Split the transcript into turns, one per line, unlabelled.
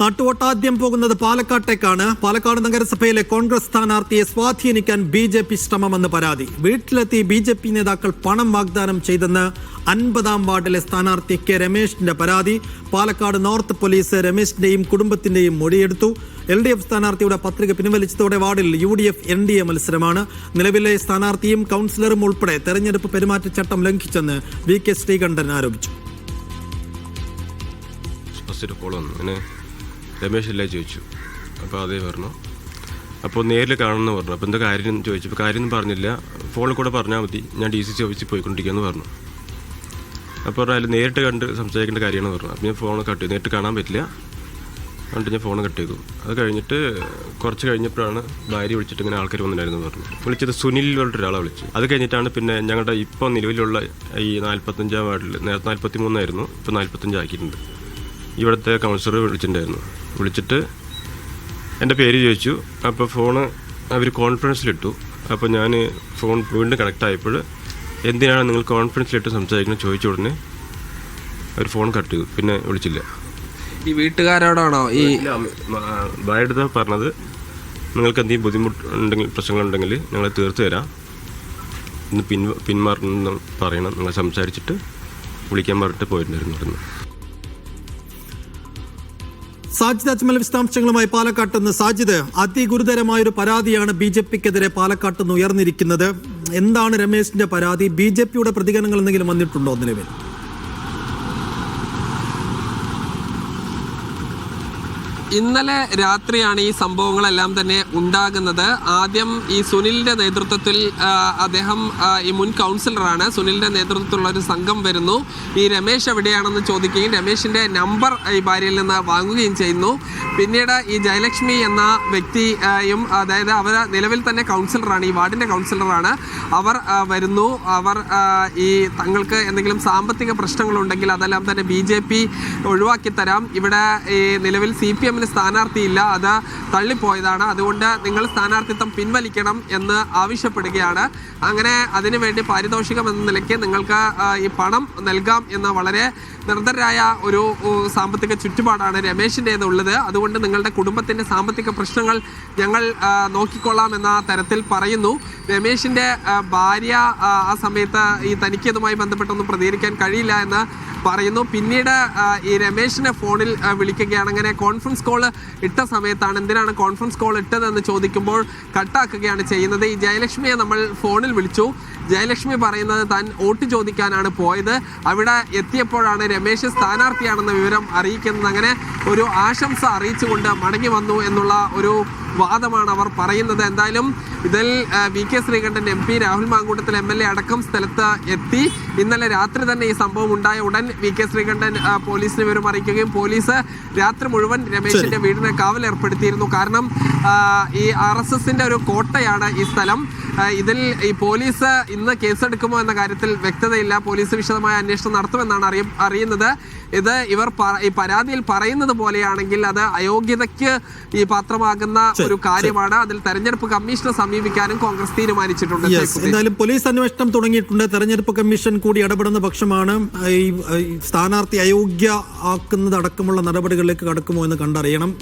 നാട്ടുവട്ടാദ്യം പോകുന്നത് പാലക്കാട്ടേക്കാണ്. പാലക്കാട് നഗരസഭയിലെ കോൺഗ്രസ് സ്ഥാനാർത്ഥിയെ സ്വാധീനിക്കാൻ ബി ജെ പി ശ്രമമെന്ന് പരാതി. വീട്ടിലെത്തി ബി ജെ പി നേതാക്കൾ പണം വാഗ്ദാനം ചെയ്തെന്ന് അൻപതാം വാർഡിലെ സ്ഥാനാർത്ഥി കെ രമേശിന്റെ പരാതി. പാലക്കാട് നോർത്ത് പോലീസ് രമേശിന്റെയും കുടുംബത്തിന്റെയും മൊഴിയെടുത്തു. എൽ ഡി എഫ് സ്ഥാനാർത്ഥിയുടെ പത്രിക പിൻവലിച്ചതോടെ വാർഡിൽ U D F N D A മത്സരമാണ്. നിലവിലെ സ്ഥാനാർത്ഥിയും കൗൺസിലറും ഉൾപ്പെടെ തെരഞ്ഞെടുപ്പ് പെരുമാറ്റച്ചട്ടം ലംഘിച്ചെന്ന് വി കെ ശ്രീകണ്ഠൻ ആരോപിച്ചു.
രമേശ് അല്ലേ ചോദിച്ചു. അപ്പോൾ അതേ പറഞ്ഞു. അപ്പോൾ നേരിൽ കാണണമെന്ന് പറഞ്ഞു. അപ്പോൾ എന്താ കാര്യം ചോദിച്ചു. അപ്പോൾ കാര്യം ഒന്നും പറഞ്ഞില്ല. ഫോണിൽ കൂടെ പറഞ്ഞാൽ മതി. ഞാൻ ഡി സി സി ഓഫീസിൽ പോയിക്കൊണ്ടിരിക്കുകയെന്ന് പറഞ്ഞു. അപ്പോൾ പറഞ്ഞു അതിൽ നേരിട്ട് കണ്ട് സംസാരിക്കേണ്ട കാര്യമാണ് പറഞ്ഞു. അപ്പോൾ ഞാൻ ഫോൺ കട്ട് ചെയ്തു. നേരിട്ട് കാണാൻ പറ്റില്ല. അതുകൊണ്ട് ഞാൻ ഫോൺ കട്ട് ചെയ്തു. അത് കഴിഞ്ഞിട്ട് കുറച്ച് കഴിഞ്ഞപ്പോഴാണ് ഭാര്യ വിളിച്ചിട്ട് ഇങ്ങനെ ആൾക്കാർ വന്നിട്ടുണ്ടായിരുന്നു പറഞ്ഞു. വിളിച്ചത് സുനിൽ പറഞ്ഞിട്ട് ഒരാളെ വിളിച്ചു. അത് കഴിഞ്ഞിട്ടാണ് പിന്നെ ഞങ്ങളുടെ ഇപ്പോൾ നിലവിലുള്ള ഈ നാൽപ്പത്തഞ്ചാം വാർഡിൽ നേരത്തെ നാൽപ്പത്തി മൂന്നായിരുന്നു ഇപ്പോൾ നാൽപ്പത്തഞ്ചാക്കിയിട്ടുണ്ട് ഇവിടുത്തെ കൗൺസിലർ വിളിച്ചിട്ടുണ്ടായിരുന്നു. വിളിച്ചിട്ട് എന്റെ പേര് ചോദിച്ചു. അപ്പോൾ ഫോണ് അവർ കോൺഫറൻസിലിട്ടു. അപ്പോൾ ഞാൻ ഫോൺ വീണ്ടും കണക്ട് ആയപ്പോൾ എന്തിനാണ് നിങ്ങൾ കോൺഫറൻസിലിട്ട് സംസാരിക്കുന്നത് ചോദിച്ച ഉടനെ അവർ ഫോൺ കട്ട് ചെയ്തു. പിന്നെ വിളിച്ചില്ല.
ഈ വീട്ടുകാരോടാണോ ഈ
ഭാര്യടുത്ത പറഞ്ഞത്. നിങ്ങൾക്ക് എന്തെങ്കിലും ബുദ്ധിമുട്ടുണ്ടെങ്കിൽ പ്രശ്നങ്ങളുണ്ടെങ്കിൽ ഞങ്ങൾ തീർത്തു തരാം. ഇന്ന് പിൻ പിന്മാറണം പറയണം. നിങ്ങൾ സംസാരിച്ചിട്ട് വിളിക്കാൻ പറഞ്ഞിട്ട് പോയിട്ടുണ്ടായിരുന്നു
സാജിദ് അജ്മൽ വിശദാംശങ്ങളുമായി പാലക്കാട്ട് നിന്ന്. സാജിദ് അതിഗുരുതരമായ ഒരു പരാതിയാണ് ബി ജെ പിക്കെതിരെ പാലക്കാട്ട് നിന്ന് ഉയർന്നിരിക്കുന്നത്. എന്താണ് രമേശിന്റെ പരാതി? ബി ജെ പിയുടെ പ്രതികരണങ്ങൾ എന്തെങ്കിലും വന്നിട്ടുണ്ടോ നിലവിൽ?
ഇന്നലെ രാത്രിയാണ് ഈ സംഭവങ്ങളെല്ലാം തന്നെ ഉണ്ടാകുന്നത്. ആദ്യം ഈ സുനിലിന്റെ നേതൃത്വത്തിൽ അദ്ദേഹം ഈ മുൻ കൗൺസിലറാണ്. സുനിലിന്റെ നേതൃത്വത്തിലുള്ള ഒരു സംഘം വരുന്നു. ഈ രമേശ് എവിടെയാണെന്ന് ചോദിക്കുകയും രമേശിന്റെ നമ്പർ ഈ ഭാര്യയിൽ നിന്ന് വാങ്ങുകയും ചെയ്യുന്നു. പിന്നീട് ഈ ജയലക്ഷ്മി എന്ന വ്യക്തിയും അതായത് അവർ നിലവിൽ തന്നെ കൗൺസിലറാണ് ഈ വാർഡിന്റെ കൗൺസിലറാണ്. അവർ വരുന്നു. അവർ ഈ തങ്ങൾക്ക് എന്തെങ്കിലും സാമ്പത്തിക പ്രശ്നങ്ങളുണ്ടെങ്കിൽ അതെല്ലാം തന്നെ ബി ജെ പി ഒഴിവാക്കി തരാം ഇവിടെ ഈ നിലവിൽ സി പി എമ്മിന് സ്ഥാനാർത്ഥിയില്ല. അത് തള്ളിപ്പോയതാണ്. അതുകൊണ്ട് നിങ്ങൾ സ്ഥാനാർത്ഥിത്വം പിൻവലിക്കണം എന്ന് ആവശ്യപ്പെടുകയാണ്. അങ്ങനെ അതിനുവേണ്ടി പാരിതോഷികം എന്ന നിലയ്ക്ക് നിങ്ങൾക്ക് ഈ പണം നൽകാം എന്ന വളരെ നിർദ്ധരായ ഒരു സാമ്പത്തിക ചുറ്റുപാടാണ് രമേശിന്റേതുള്ളത് അതുകൊണ്ട് നിങ്ങളുടെ കുടുംബത്തിന്റെ സാമ്പത്തിക പ്രശ്നങ്ങൾ ഞങ്ങൾ നോക്കിക്കൊള്ളാം എന്ന തരത്തിൽ പറയുന്നു. രമേശിന്റെ ഭാര്യ ആ സമയത്ത് ഈ തനിക്കതുമായി ബന്ധപ്പെട്ടൊന്നും പ്രതികരിക്കാൻ കഴിയില്ല എന്ന് പറയുന്നു. പിന്നീട് ഈ രമേശിനെ ഫോണിൽ വിളിക്കുകയാണ്. അങ്ങനെ കോൺഫറൻസ് കോൾ ഇട്ട സമയത്താണ് എന്തിനാണ് കോൺഫറൻസ് കോൾ ഇട്ടതെന്ന് ചോദിക്കുമ്പോൾ കട്ടാക്കുകയാണ് ചെയ്യുന്നത്. ഈ ജയലക്ഷ്മിയെ നമ്മൾ ഫോണിൽ വിളിച്ചു. ജയലക്ഷ്മി പറയുന്നത് താൻ വോട്ട് ചോദിക്കാനാണ് പോയത്. അവിടെ എത്തിയപ്പോഴാണ് രമേശ് സ്ഥാനാർത്ഥിയാണെന്ന വിവരം അറിയിക്കുന്നത്. അങ്ങനെ ഒരു ആശംസ അറിയിച്ചുകൊണ്ട് മടങ്ങി വന്നു എന്നുള്ള ഒരു വാദമാണ് അവർ പറയുന്നത്. എന്തായാലും ഇതിൽ V K Sreekandan M P Rahul Mamkootathil M L A അടക്കം സ്ഥലത്ത് എത്തി. ഇന്നലെ രാത്രി തന്നെ ഈ സംഭവം ഉണ്ടായ ഉടൻ വി കെ ശ്രീകണ്ഠൻ പോലീസിന് വിവരം അറിയിക്കുകയും പോലീസ് രാത്രി മുഴുവൻ രമേശിന്റെ വീടിന് കാവൽ ഏർപ്പെടുത്തിയിരുന്നു. കാരണം ഈ ആർ എസ് എസിന്റെ ഒരു കോട്ടയാണ് ഈ സ്ഥലം. ഇതിൽ ഈ പോലീസ് ഇന്ന് കേസെടുക്കുമോ എന്ന കാര്യത്തിൽ വ്യക്തതയില്ല. പോലീസ് വിശദമായ അന്വേഷണം നടത്തുമെന്നാണ് അറിയ അറിയുന്നത്. ഇത് ഇവർ ഈ പരാതിയിൽ പറയുന്നത് പോലെയാണെങ്കിൽ അത് അയോഗ്യതയ്ക്ക് ഈ പാത്രമാകുന്ന ഒരു കാര്യമാണ്. അതിൽ തെരഞ്ഞെടുപ്പ് കമ്മീഷനെ സമീപിക്കാനും കോൺഗ്രസ് തീരുമാനിച്ചിട്ടുണ്ട്.
എന്തായാലും പോലീസ് അന്വേഷണം തുടങ്ങിയിട്ടുണ്ട്. തെരഞ്ഞെടുപ്പ് കമ്മീഷൻ കൂടി ഇടപെടുന്ന പക്ഷമാണ് ഈ ഈ സ്ഥാനാർത്ഥി അയോഗ്യ ആക്കുന്നതടക്കമുള്ള നടപടികളിലേക്ക് കടക്കുമോ എന്ന് കണ്ടറിയണം.